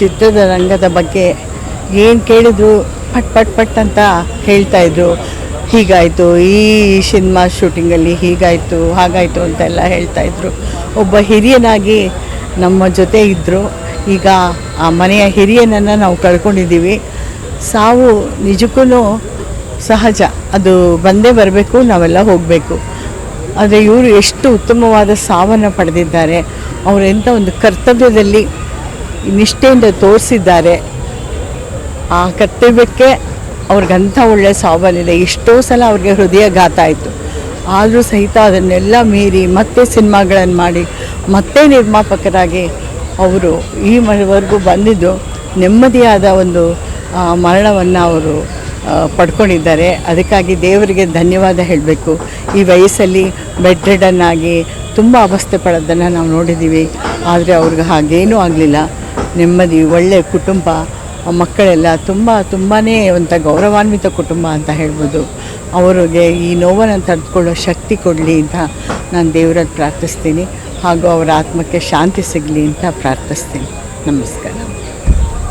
ಚಿತ್ರದ ರಂಗದ ಬಗ್ಗೆ ಏನು ಕೇಳಿದ್ರು ಪಟ್ ಪಟ್ ಪಟ್ ಅಂತ ಹೇಳ್ತಾಯಿದ್ರು ಹೀಗಾಯಿತು, ಈ ಸಿನಿಮಾ ಶೂಟಿಂಗಲ್ಲಿ ಹೀಗಾಯಿತು, ಹಾಗಾಯಿತು ಅಂತೆಲ್ಲ ಹೇಳ್ತಾಯಿದ್ರು ಒಬ್ಬ ಹಿರಿಯನಾಗಿ ನಮ್ಮ ಜೊತೆ ಇದ್ದರು ಈಗ ಆ ಮನೆಯ ಹಿರಿಯನನ್ನು ನಾವು ಕಳ್ಕೊಂಡಿದ್ದೀವಿ. ಸಾವು ನಿಜಕ್ಕೂ ಸಹಜ. ಅದು ಬಂದೇ ಬರಬೇಕು, ನಾವೆಲ್ಲ ಹೋಗಬೇಕು. ಆದರೆ ಇವರು ಎಷ್ಟು ಉತ್ತಮವಾದ ಸಾವನ್ನು ಪಡೆದಿದ್ದಾರೆ. ಅವರೆಂಥ ಒಂದು ಕರ್ತವ್ಯದಲ್ಲಿ ನಿಷ್ಠೆಯಿಂದ ತೋರಿಸಿದ್ದಾರೆ. ಆ ಕರ್ತವ್ಯಕ್ಕೆ ಅವ್ರಿಗಂಥ ಒಳ್ಳೆಯ ಸಾವಲಿಲ್ಲ ಎಷ್ಟೋ ಸಲ ಅವ್ರಿಗೆ ಹೃದಯಘಾತ ಆಯಿತು. ಆದರೂ ಸಹಿತ ಅದನ್ನೆಲ್ಲ ಮೀರಿ ಮತ್ತೆ ಸಿನಿಮಾಗಳನ್ನು ಮಾಡಿ, ಮತ್ತೆ ನಿರ್ಮಾಪಕರಾಗಿ ಅವರು ಈ ಮನೆವರೆಗೂ ಬಂದಿದ್ದು ನೆಮ್ಮದಿಯಾದ ಒಂದು ಮರಣವನ್ನು ಅವರು ಪಡ್ಕೊಂಡಿದ್ದಾರೆ. ಅದಕ್ಕಾಗಿ ದೇವರಿಗೆ ಧನ್ಯವಾದ ಹೇಳಬೇಕು. ಈ ವಯಸ್ಸಲ್ಲಿ ಬೆಡ್ ರೆಡನ್ನಾಗಿ ತುಂಬ ಅವಸ್ಥೆ ಪಡೋದನ್ನು ನಾವು ನೋಡಿದ್ದೀವಿ. ಆದರೆ ಅವ್ರಿಗೆ ಹಾಗೇನೂ ಆಗಲಿಲ್ಲ. ನೆಮ್ಮದಿ ಒಳ್ಳೆಯ ಕುಟುಂಬ ಮಕ್ಕಳೆಲ್ಲ ತುಂಬ ತುಂಬಾ ಒಂಥ ಗೌರವಾನ್ವಿತ ಕುಟುಂಬ ಅಂತ ಹೇಳ್ಬೋದು. ಅವರಿಗೆ ಈ ನೋವನ್ನು ತಡೆದುಕೊಳ್ಳೋ ಶಕ್ತಿ ಕೊಡಲಿ ಅಂತ ನಾನು ದೇವರಲ್ಲಿ ಪ್ರಾರ್ಥಿಸ್ತೀನಿ. ಹಾಗೂ ಅವರ ಆತ್ಮಕ್ಕೆ ಶಾಂತಿ ಸಿಗಲಿ ಅಂತ ಪ್ರಾರ್ಥಿಸ್ತೀನಿ. ನಮಸ್ಕಾರ.